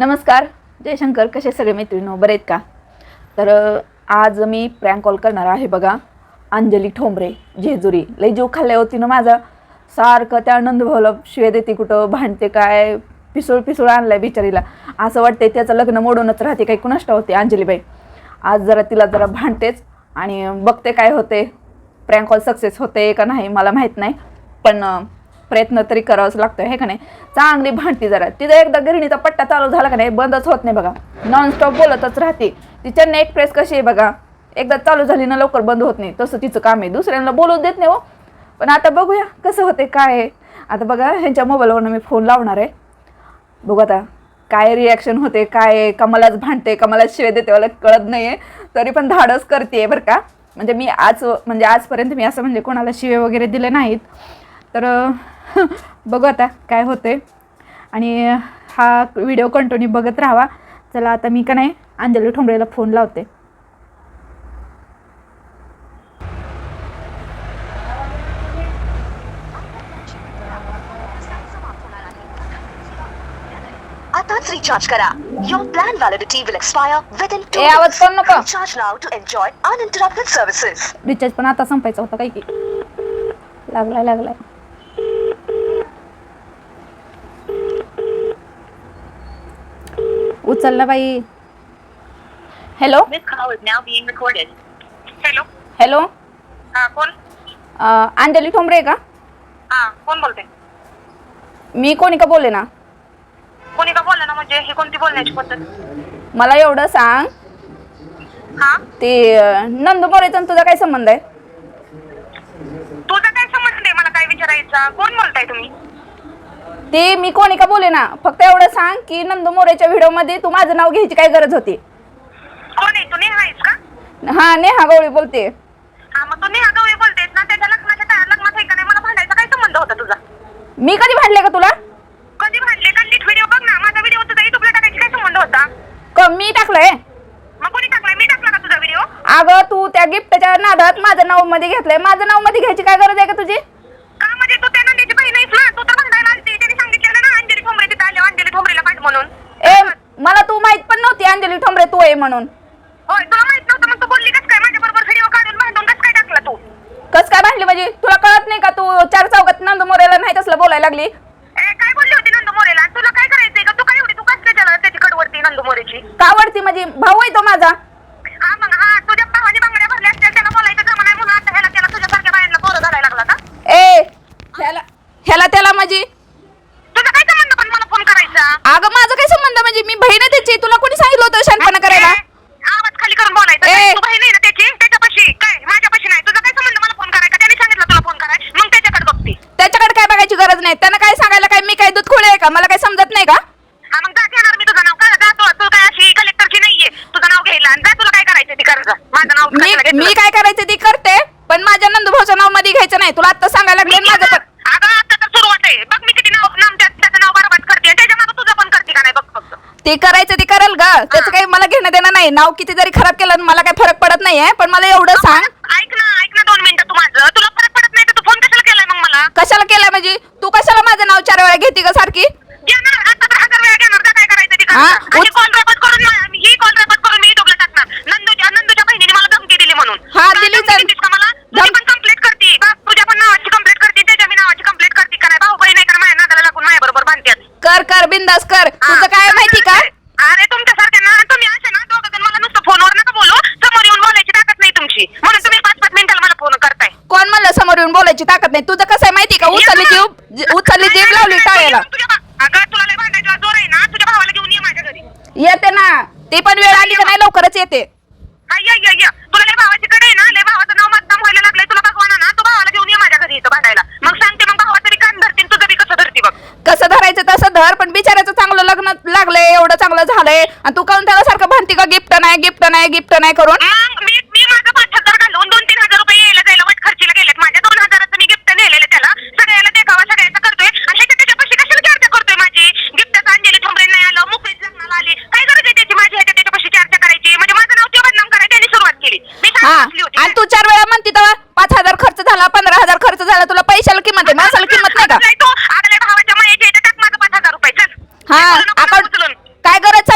नमस्कार. जयशंकर कसे सगळे मैत्रिणी बरे आहेत का? तर आज मी प्रँक कॉल करणार आहे बघा. अंजली ठोंबरे जेजुरी. लई जीव खाल्ल्या होती ना माझा. सारखं त्या आनंद भावलं शिवे देते कुठं भांडते काय पिसूळ पिसूळ आणलाय बिचारीला. असं वाटतंय त्याचं लग्न मोडूनच राहते काही कुणाष्ट होते अंजलीबाई. आज जरा तिला जरा भांडतेच आणि बघते काय होते. प्रँक कॉल सक्सेस होते का नाही मला माहीत नाही. पण प्रयत्न तरी करावाच लागतो हे का नाही? चांगली भांडती जरा. तिथं एकदा गिरणीचा पट्टा चालू झाला का नाही बंदच होत नाही बघा. नॉनस्टॉप बोलतच राहते. तिच्या चेन्नई प्रेस कशी आहे बघा? एकदा चालू झाली ना लवकर बंद होत नाही. तसं तिचं काम आहे. दुसऱ्यांना बोलू देत नाही हो. पण आता बघूया कसं होते काय आहे? आता बघा ह्यांच्या मोबाईलवरनं मी फोन लावणार आहे. बघू आता काय रिॲक्शन होते काय कमलाच भांडते कमलाच शिवे देते मला कळत नाही आहे तरी पण धाडस करते बरं का. म्हणजे मी आज म्हणजे आजपर्यंत मी असं म्हणजे कोणाला शिवे वगैरे दिले नाहीत. तर बघू आता काय होते आणि हा व्हिडिओ कंटिन्यू बघत राहावा चला आता मी का नाही अंजली ठोंबरेला फोन लावते आताच रिचार्ज करा Your plan validity will expire within two ए, आवाज weeks. करू नको. Recharge now to enjoy uninterrupted services. Recharge पण आता संपायचा होता काय की लागलाय लागलाय उचलला बाई. हॅलो. हॅलो हॅलो हा कोण? अंजली ठोंबरे का? हा कोण बोलते मी कोणी का बोलले ना? कोणी का बोलला ना म्हणजे ही कोणती बोलण्याची पद्धत? मला एवढं सांग. हा? ते नंदू मोरेचा तुझा काय संबंध आहे? तुझा काय संबंध आहे? मला काय विचारायचा? कोण बोलताय तुम्ही? ते मी कोणी का बोले ना? फक्त एवढं सांग की नंदू मोरेच्या व्हिडिओमध्ये तू माझं नाव घ्यायची काय गरज होती? कोण आहे? तू नेहा आहेस का? हा नेहा गवळी बोलते. हा मग तू नेहा गवळी बोलतेस ना त्याच्या लग्नाच्या लग्नात आहे का नाही? मला भांडायचा काय संबंध होता तुझा? मी कधी भांडले का तुला? कधी भांडले? का नीट व्हिडिओ बघ ना. माझा व्हिडिओ तुझा युट्यूबला टाकायची काय संबंध होता? क मी टाकलंय? मग कोणी मी टाकला का तुझा व्हिडिओ अगं तू त्या गिफ्टच्या नादात माझं नावमध्ये घेतलंय. माझं नावमध्ये घ्यायची काय गरज आहे का तुझी का म्हणजे तू त्या नंद्याची बहीण आहेस ना तू तर भांडायला आलती त्याने सांगितलेलं ना अंजली ठोंबरे तिथे आले म्हणून? ए मला तू माहीत पण नव्हती अंजली ठोंबरे तू आहे म्हणून. होय तुला माहीत नव्हतं मग तू बोलली कस काय? माझ्या बरोबर व्हिडिओ काढून भांडून कस काय टाकला तू? कस काय भांडली म्हणजे? तुला कळत नाही का तू चार चौकात नंदू मोरेला नाही तसलं बोलायला लागली? ए, काय बोलली होती नंदू मोरेला? आणि तुला काय करायचंय का तू काय एवढी तू कसल्या त्याला त्याची कडवरती नंदू मोरेची? का आवडती म्हणजे भाऊ आहे तो माझा. हा मग हा तुझ्या भावाने बांगड्या भरल्या असतील त्याला बोलायचं जमा नाही म्हणून आता ह्याला त्याला तुझ्यासारख्या बायांना पोरं घालायला लागला का? ए ह्याला ह्याला त्याला म्हणजे तुझा काय संबंध पण मला फोन करायचा? अगं माझा काय संबंध म्हणजे मी बहीण आहे त्याची. तुला कोणी सांगितलं होतं शानपणा करायला? आवाज खाली करून बोलायचं. ए. काय? तू बहीण आहे ना त्याची? त्याच्यापाशी. काय? माझ्यापाशी नाही. तुझा काय संबंध? मला फोन करायचा? त्याने सांगितलं तुला फोन कराय मग त्याच्याकडे बघती. त्याच्याकडे काय बघायची गरज नाही? त्यांना काय सांगायला काय मी काय दूध खोळे आहे का मला काय समजत नाही का हा मग जा घेणार मी तुझं नाव काय जा तू तू काय अशी कलेक्टरची नाहीये तुझं नाव घ्यायला आणि जा तुला काय करायचं ते कर जा माझं नाव मी कशाला घेतलं? मी काय करायचं ती करते पण माझ्या नंदूभाऊचं नावमध्ये घ्यायचं नाही तुला आता सांगायला लागले मी माझं केलं. पण अगं आता तर सुरुवात आहे बघ मी किती नाव नाम त्या- त्याचं नाव बरोबर करते आणि त्याच्या मागं तुझं पण करते का नाही बघ फक्त ते करायचं ते करेल ग. त्याचं काही मला घेणं देणं नाही. नाव किती जरी खराब केलं ना मला काही फरक पडत नाहीये पण मला एवढं सांग. ऐक ना ऐक ना दोन मिनिटं तू माझं. तुला फरक पडत नाही तर तू फोन कशाला केलाय मग मला? कशाला केलं म्हणजे? तू कशाला माझं नाव चार वेळा घेते ग सारखी? घेणार. आता तर हजार वेळा घेणार का? काय करायचं ते कर हा? आणि उच- कॉल रेकॉर्ड करून ना- ही कॉल रेकॉर्ड करून मी युट्यूबला टाकणार नंदूच्या नंदूच्या बहिणीने मला धमकी दिली म्हणून हा, काय दिली धमकी तर- देतीस का मला तुझी धम- पण कंप्लेंट करते बघ तुझ्या पण नावाची कंप्लेंट करते त्याच्या मी नावाची कंप्लेंट करते का नाही भाऊ बहीण आहे का माझ्या नादाला लागून माझ्या बरोबर बांधतात कर कर बिंदास कर तुझं काय माहिती का अरे तुमच्यासारख्या ना तुम्ही असे ना दोघं जण मला नुसतं फोनवर नका बोलू समोर येऊन बोलायची ताकद नाही तुमची म्हणून तुम्ही पाच पाच मिनिटाला मला फोन करताय कोण म्हणलं बोलायची ताकद नाही. तुझं कसं आहे माहिती का? उचलली जीव उचलली जीभ लावली टाळ्याला. येते ना. ते पण वेळ आली का नाही लवकरच येते. कसं धरती बघ. कसं धरायचं तसं धर पण बिचारायचं चांगलं लग्न लागलंय एवढं चांगलं झालंय. आणि तू काऊन त्याला सारखं भांडती का? गिफ्ट नाही गिफ्ट नाही गिफ्ट नाही करून मग मी मी माझं पाच हजार घालून दोन तीन हजार रुपये यायला जायला वाट खर्चीला गेलेत माझ्या दोन हजाराचं मी गिफ्ट नेलेलं त्याला सगळ्याला देखावा सगळ्याचा करतोय आणि त्याच्या त्याच्यापाशी कशाला चर्चा करतोय माझी गिफ्टचं अंजली ठोंबरे नाही आलं मुकेश लग्नाला आली काय गरज आहे त्याची माझी ह्याच्या त्याच्यापाशी चर्चा करायची म्हणजे माझं नाव ते बदनाम करायला त्यांनी सुरुवात केली मी हा शाळेत बसली होती आणि तू चार वेळा म्हणती तेव्हा पाच हजार खर्च झाला पंधरा हजार खर्च झाला तुला पैशाला किंमत आहे माणसाला किंमत नाही का तो अगल्या भावाच्या मायाच्या याच्यात टाक माझं पाच हजार रुपये चल हा बोलू नको ना अकाउंट उचलून. काय गरज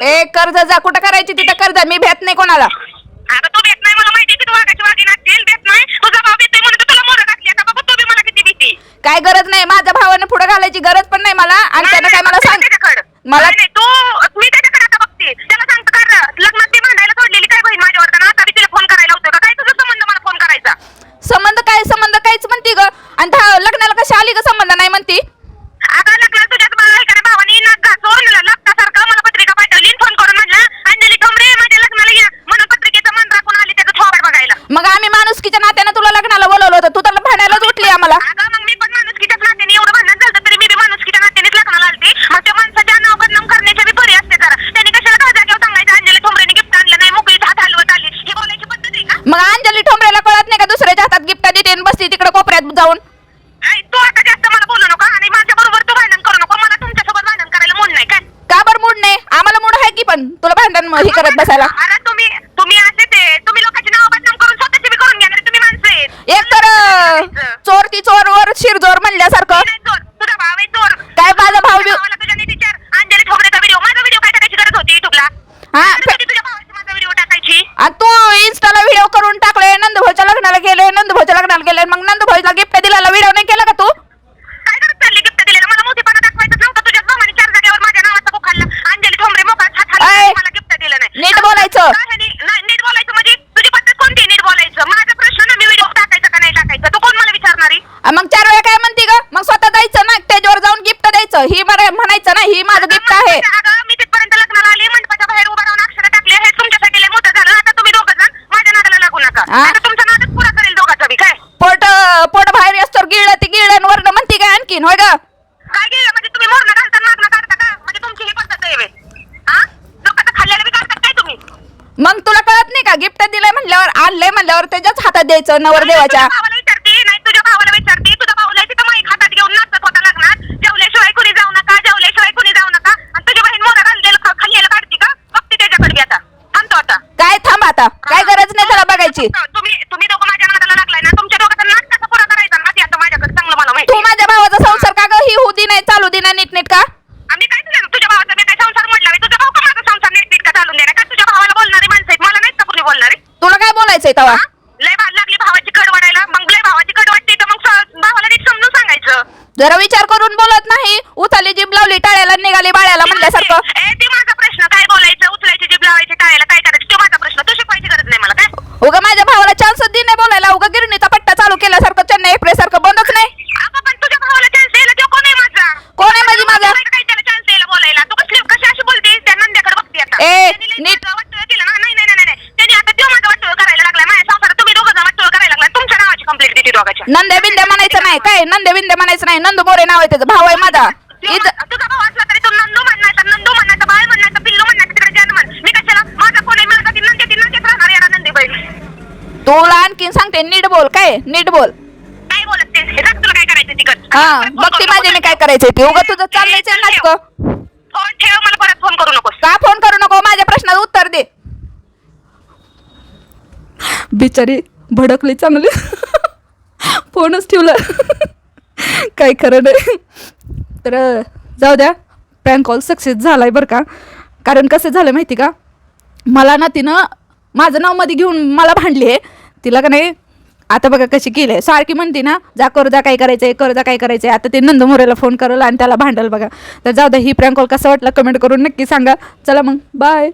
जा जा कुठं करायची तिथं कर जा मी भेट नाही कोणाला. अगं तू भेट नाही मला माहिती की तू वाघाची वागी नाचतील भेट नाही? तुझा भाव भेटतोय म्हणून तर तुला मोरं घातली आता. बाबा तू बी मला किती भीती. काय गरज नाही माझ्या भावाने पुढे घालायची गरज पण नाही मला. आणि त्यानं काय मला सांग मला नाही तू मी त्याच्याकडे आता बघते त्याला सांगतो कर लग्नात ती भांडायला सोडलेली काय बहीण माझ्यावर तर आता मी तिला फोन करायला होतो का काय तुझा संबंध मला फोन करायचा संबंध काय संबंध काहीच म्हणती ग आणि धा- लग्नाला कशी आली ग संबंध नाही म्हणती आता लग्नात तुझ्यात मला हे करा भावानी नाक घासून लागतासारखं मला पत्रिका पाठवली फोन करून म्हणलं अंजली ठोंबरे माझ्या लग्नाला या म्हणून पत्रिकेचं मन राखून आली त्याचं थोबड बघायला मग आम्ही माणुसकीच्या नात्यानं तुला लग्नाला बोलवलं होतं तू तर भांडायलाच उठली आम्हाला अगं मग मी पण माणुसकीच्याच नात्याने एवढं भांडण झालं तरी मी बी माणुसकीच्या नात्यानेच लग्नाला आलते मग त्या माणसाच्या नाव बदनाम करण्याच्या बी बरी असते जरा त्यांनी कशाला दहा जागेवर सांगायचं अंजली ठोंबरेने गिफ्ट आणलं नाही मोकळीच हात हलवत आली ही बोलायची पद्धत आहे का मग अंजली ठोंबरेला कळत नाही का दुसऱ्याच्या हातात गिफ्ट देते आणि बसते तिकडे कोपऱ्यात जाऊन आई, तू आता जास्त मला बोलू नका आणि माझ्या बरोबर तू भांडण करू नको मला तुमच्यासोबत भांडण करायला मूड नाही काय का बरं मूड नाही आम्हाला मूड आहे की पण तुला भांडण म- हे करत बसायला अरे तुम्ही तुम्ही असे ते तुम्ही लोकांची नाव बदनाम करून स्वतःची बी करून घेणार तुम्ही माणसं आहेत. एक तर चोरवर वर शिरजोर म्हणल्यासारखं मी नाही चोर तुझा भाव आहे चोर काय माझा भाव बी- भावाला तुझ्या नीट विचार अंजली ठोबरेचा व्हिडिओ माझा व्हिडिओ काय टाकायची गरज होती युट्यूबला हा, तुझ्या भावाची माझा व्हिडिओ टाकायची आणि तू इन्स्टाला व्हिडिओ करून टाकले नंदभाऊच्या लग्नाला गेले नंदभाऊच्या लग्नाला गेले मग नंदभाऊला गिफ्ट दिलेला व्हिडिओ नाही केला का तू काय करत चालली गिफ्ट दिलेलं मला मोठेपणा दाखवायचं नव्हतं तुझ्या भावाने चार जागेवर माझ्या नावाचा बुक खाल्ला अंजली ठोंबरे मोकळा हात ऐ, हलवला मला गिफ्ट दिलं नाही नीट बोलायचं. काय ह्यानी- नाही, नीट बोलायचं म्हणजे तुझी पद्धत कोणती आहे नीट बोलायचं माझा प्रश्न ना मी व्हिडिओ टाकायचा का नाही टाकायचा तू कोण मला विचारणारी आणि मग चार वेळा काय म्हणती ग मग स्वतः जायचं ना स्टेजवर जाऊन द्यायचं ही बरं म्हणायचं ना ही माझं गिफ्ट आहे. अगं मी तिथपर्यंत लग्नाला आली मंडपाच्या बाहेर उभा राहून अक्षर टाकले हे तुमच्यासाठी लय मोठं झालं. आता तुम्ही दोघं जण माझ्या नादाला लागू नका? आता तुमचा नादच पुरा करेल दोघाचा बी काय? पोट पोट बाहेर असतो गिळलं ती गिळलं वरनं म्हणती काय आणखीन होय ग? काय गेलं म्हणजे तुम्ही मोरणं घालता मागणं काढता का? म्हणजे तुमची ही पद्धत आहे व्हय. हा लोकांचं खाल्लेलं बी काढतात काय तुम्ही? मग तुला कळत नाही का? गिफ्ट दिलंय म्हणल्यावर आणलंय म्हणल्यावर त्याच्याच हातात द्यायचं नवरदेवाच्या तुझ्या भावाला विचारते नाही तुझ्या भावाला विचारते तुझ्या भाऊला तिथं माईक हातात घेऊन नाचत होता लग्नात जेवल्याशिवाय कुणी जाऊ नका जेवल्याशिवाय कुणी जाऊ नका आणि तुझी बहीण मोरा घाललेलं ख- खाल्लेलं काढते का बघते त्याच्याकडे बी आता थांबतो आता काय थांब आता. काय गरज नाही त्याला बघायची. तुम्ही तुम्ही दोघं माझ्या नादाला लागलाय ना तुमच्या कसा पुरा करायचा ना ते आता माझ्याकडे चांगलं मला माहिती तू माझ्या भावाचा संसार का ग? ही होऊ दे नाही चालू दे नाही नीट नीट का? आम्ही काय तुझ्या तुझ्या भावाचा मी काय संसार म्हटला तुझा भाऊ का माझा संसार नीट नीट का चालून देणार? का तुझ्या भावाला बोलणारी माणसं आहेत? मला नाहीत का कुणी बोलणारी? तुला काय बोलायचंय तवा? हा? लय लागली भावाची कड वाढायला. मग लय भावाची कड वाटते तर मग स- भावाला नीट समजून सांगायचं. जरा विचार करून बोलत नाही. उचाली जीभ लावली टाळ्याला निघाली बाळ्याला म्हणल्यासारखं. ए ते माझा प्रश्न. काय बोलायचं? उचलायची जीभ लावायची टाळायला काय करायचं? तो माझा प्रश्न तू शिकवायची गरज नाही मला काय उगा माझ्या भावाला चान्स दे नाही बोलायला. उगा गिरणीचा पट्टा चालू केल्यासारखं चेन्नई एक्सप्रेस सारखं बंदच नाही. अगं पण तुझ्या भावाला चान्स द्यायला तो कोण आहे माझा? कोण आहे म्हणजे माझा? काय त्याला चान्स द्यायला बोलायला? तू कसली कशी अशी बोलते? त्या नंद्याकडे बघते आता. ए, त्यांनी लय नीट- माझं वाटोळं केलं ना? नाही नाही नाही नाही. त्यांनी आता तो माझं वाटोळ करायला लागलाय. माझ्या संसारात तुम्ही दोघं जण वाटोळ करायला लागलाय तुमच्या नावाची कंप्लेंट देते दोघाच्या. नंद्या बिंद्या म्हणायचं नाही. काय? नंद्या बिंद्या म्हणायचं नाही. नंदू मोरे नाव आहे त्याचं. भाव आहे माझा. त्यो इथं मा- तुझा भाऊ असला तरी तो नंदू म्हणायचा. नंदू म्हणायचा बाळ म्हणायचा पिल्लू म्हणायचा तिकडे जन म्हण मी कशाला माझा कोणी मिळत ती नंदी ती नंदीच राहणार याला नंदी बहीण तुला आणखीन सांगते नीट बोल काय? नीट बोल. काय बोलत हे सांग तुला काय करायचं तिकड. हा बघते माझे मी काय करायचंय ते. उगा तुझं चाललंयच नाटक फोन ठेव. मला परत फोन करू नकोस. का फोन करू नको? माझ्या प्रश्नाचं उत्तर दे. बिचारी भडकली चांगली. फोनच ठेवला. काही खरं नाही. तर जाऊ द्या. प्रँक कॉल सक्सेस झालाय बरं का? कारण कसं झालं माहिती का? मला ना तिनं माझं नावमध्ये घेऊन मला भांडली आहे. तिला का नाही आता बघा कशी केली आहे. सारखी म्हणते ना जा करदा जा काय करायचंय आहे जा काय करायचंय. आता ते नंदमोरेला फोन करल आणि त्याला भांडल बघा. तर जाऊ द्या ही प्रँक कॉल कसा वाटला कमेंट करून नक्की सांगा. चला मग बाय